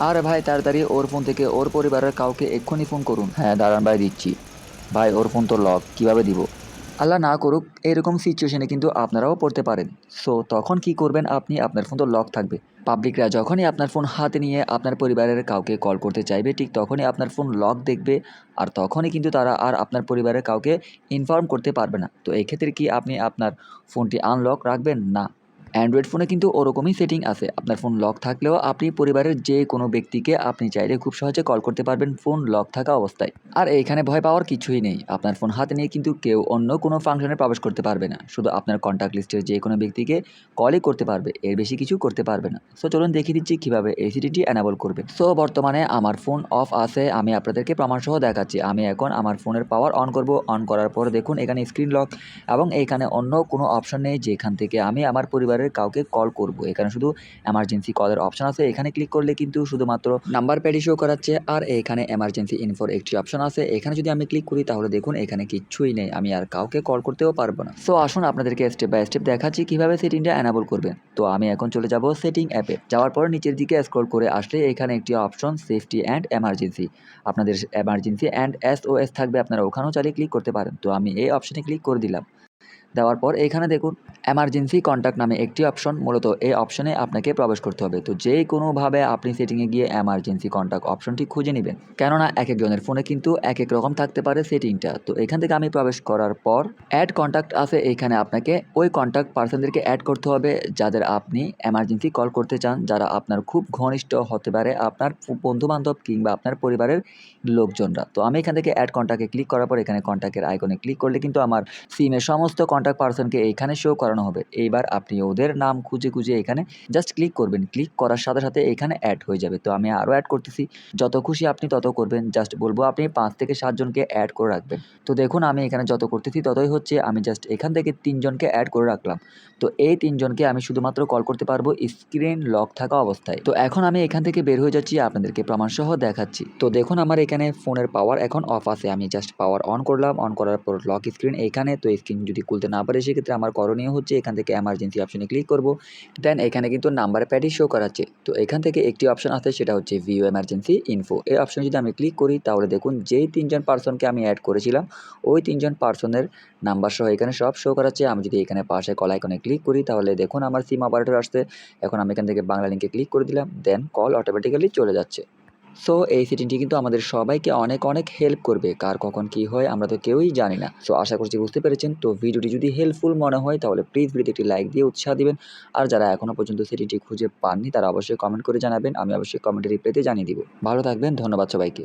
আরে ভাই, তাড়াতাড়ি ওর ফোন থেকে ওর পরিবারের কাউকে এক্ষুনি ফোন করুন। হ্যাঁ দাঁড়ান ভাই, দিচ্ছি। ভাই ওর ফোন তো লক কীভাবে দিব? আল্লাহ না করুক, এরকম সিচুয়েশনে কিন্তু আপনারাও পড়তে পারেন। সো তখন কি করবেন আপনি? আপনার ফোন তো লক থাকবে। পাবলিকরা যখনই আপনার ফোন হাতে নিয়ে আপনার পরিবারের কাউকে কল করতে চাইবে, ঠিক তখনই আপনার ফোন লক দেখবে, আর তখনই কিন্তু তারা আর আপনার পরিবারের কাউকে ইনফর্ম করতে পারবে না। তো এক্ষেত্রে কি আপনি আপনার ফোনটি আনলক রাখবেন? না। অ্যান্ড্রয়েড ফোনে কিন্তু ওরকমই সেটিং আছে। আপনার ফোন লক থাকলেও আপনি পরিবারের যে কোনো ব্যক্তিকে আপনি চাইলে খুব সহজে কল করতে পারবেন ফোন লক থাকা অবস্থায়। আর এইখানে ভয় পাওয়ার কিছুই নেই। আপনার ফোন হাতে নিয়ে কিন্তু কেউ অন্য কোনো ফাংশনে প্রবেশ করতে পারবে না। শুধু আপনার কন্ট্যাক্ট লিস্টের যে কোনো ব্যক্তিকে কলই করতে পারবে। এর বেশি কিছু করতে পারবে না। সো চলুন দেখিয়ে দিচ্ছি কীভাবে এই সিটিটি অ্যানাবল করবে। সো বর্তমানে আমার ফোন অফ আছে। আমি আপনাদেরকে প্রমাণসহ দেখাচ্ছি। আমি এখন আমার ফোনের পাওয়ার অন করব। অন করার পর দেখুন এখানে স্ক্রিন লক এবং এইখানে অন্য কোনো অপশন নেই। যেখান থেকে আমি আমার পরিবারের কাউকে কল করব। এখানে শুধু এমার্জেন্সি কলের অপশন আছে। এখানে ক্লিক করলে কিন্তু শুধুমাত্র নাম্বার প্যাডি শো করাচ্ছে আর এখানে এমার্জেন্সি ইনফোর একটি অপশন আছে। এখানে যদি আমি ক্লিক করি তাহলে দেখুন এখানে কিচ্ছুই নেই। আমি আর কাউকে কল করতেও পারব না। সো আসুন আপনাদেরকে স্টেপ বাই স্টেপ দেখাচ্ছি কীভাবে সেটিংটা অ্যানাবল করবেন। তো আমি এখন চলে যাব সেটিং অ্যাপে যাওয়ার পর নিচের দিকে স্ক্রল করে আসলে এখানে একটি অপশন সেফটি অ্যান্ড এমার্জেন্সি আপনাদের এমার্জেন্সি অ্যান্ড এস থাকবে। আপনারা ওখানেও চালিয়ে ক্লিক করতে পারেন। তো আমি এই অপশনে ক্লিক করে দিলাম। দেওয়ার পর এখানে দেখুন এমার্জেন্সি কন্ট্যাক্ট নামে একটি অপশন মূলত এই অপশনে আপনাকে প্রবেশ করতে হবে। তো যে কোনোভাবে আপনি সেটিংয়ে গিয়ে এমার্জেন্সি কন্ট্যাক্ট অপশনটি খুঁজে নেবেন, কেননা এক একজনের ফোনে কিন্তু এক এক রকম থাকতে পারে সেটিংটা তো এখান থেকে আমি প্রবেশ করার পর অ্যাড কন্ট্যাক্ট আছে, এখানে আপনাকে ওই কন্ট্যাক্ট পার্সনদেরকে অ্যাড করতে হবে, যাদের আপনি এমার্জেন্সি কল করতে চান, যারা আপনার খুব ঘনিষ্ঠ হতে পারে আপনার বন্ধু বান্ধব কিংবা আপনার পরিবারের লোকজনরা। তো আমি এখান থেকে অ্যাড কন্ট্যাক্টে ক্লিক করার পর এখানে কন্ট্যাক্টের আইকনে ক্লিক করলে কিন্তু আমার সিমের সমস্ত কন্ট্যাক্ট পার্সনকে এইখানে শো করানো হবে। এইবার আপনি ওদের নাম খুঁজে খুঁজে এখানে জাস্ট ক্লিক করবেন। ক্লিক করার সাথে সাথে এখানে অ্যাড হয়ে যাবে। তো আমি আরও অ্যাড করতেছি। যত খুশি আপনি তত করবেন। জাস্ট বলব আপনি পাঁচ থেকে সাতজনকে অ্যাড করে রাখবেন। তো দেখুন আমি এখানে যত করতেছি ততই হচ্ছে আমি জাস্ট এখান থেকে তিনজনকে অ্যাড করে রাখলাম। তো এই তিনজনকে আমি শুধুমাত্র কল করতে পারব স্ক্রিন লক থাকা অবস্থায়। তো এখন আমি এখান থেকে বের হয়ে যাচ্ছি, আপনাদেরকে প্রমাণসহ দেখাচ্ছি। তো দেখুন আমার এখানে ফোনের পাওয়ার এখন অফ আছে। আমি জাস্ট পাওয়ার অন করলাম। অন করার পর লক স্ক্রিন এইখানে তো স্ক্রিন যদি খুলতে না পারে সেক্ষেত্রে আমার করণীয় হচ্ছে এখান থেকে এমার্জেন্সি অপশনে ক্লিক করব। দেন এখানে কিন্তু নাম্বার প্যাডই শো করাচ্ছে। তো এখান থেকে একটি অপশন আছে, সেটা হচ্ছে ভিউ এমার্জেন্সি ইনফো এই অপশন যদি আমি ক্লিক করি, তাহলে দেখুন যেই তিনজন পার্সনকে আমি অ্যাড করেছিলাম, ওই তিনজন পার্সনের নাম্বার সহ এখানে সব শো করাচ্ছে। আমি যদি এখানে পাশে কল আইকনে ক্লিক করি, তাহলে দেখুন আমার সিম অপারেটর আসছে। এখন আমি এখান থেকে বাংলা লিঙ্কে ক্লিক করে দিলাম। দেন কল অটোমেটিক্যালি চলে যাচ্ছে। সো এই সেটিংটি কিন্তু আমাদের সবাইকে অনেক অনেক হেল্প করবে। কার কখন কি হয়, আমরা তো কেউই জানি না। সো আশা করছি বুঝতে পেরেছেন। তো ভিডিওটি যদি হেল্পফুল মনে হয়, তাহলে প্লিজ ভিডিওতে একটি লাইক দিয়ে উৎসাহ দিবেন। আর যারা এখনও পর্যন্ত সেটিংটি খুঁজে পাননি, তারা অবশ্যই কমেন্ট করে জানাবেন। আমি অবশ্যই কমেন্টে রিপ্লাইতে জানিয়ে দিব। ভালো থাকবেন। ধন্যবাদ সবাইকে।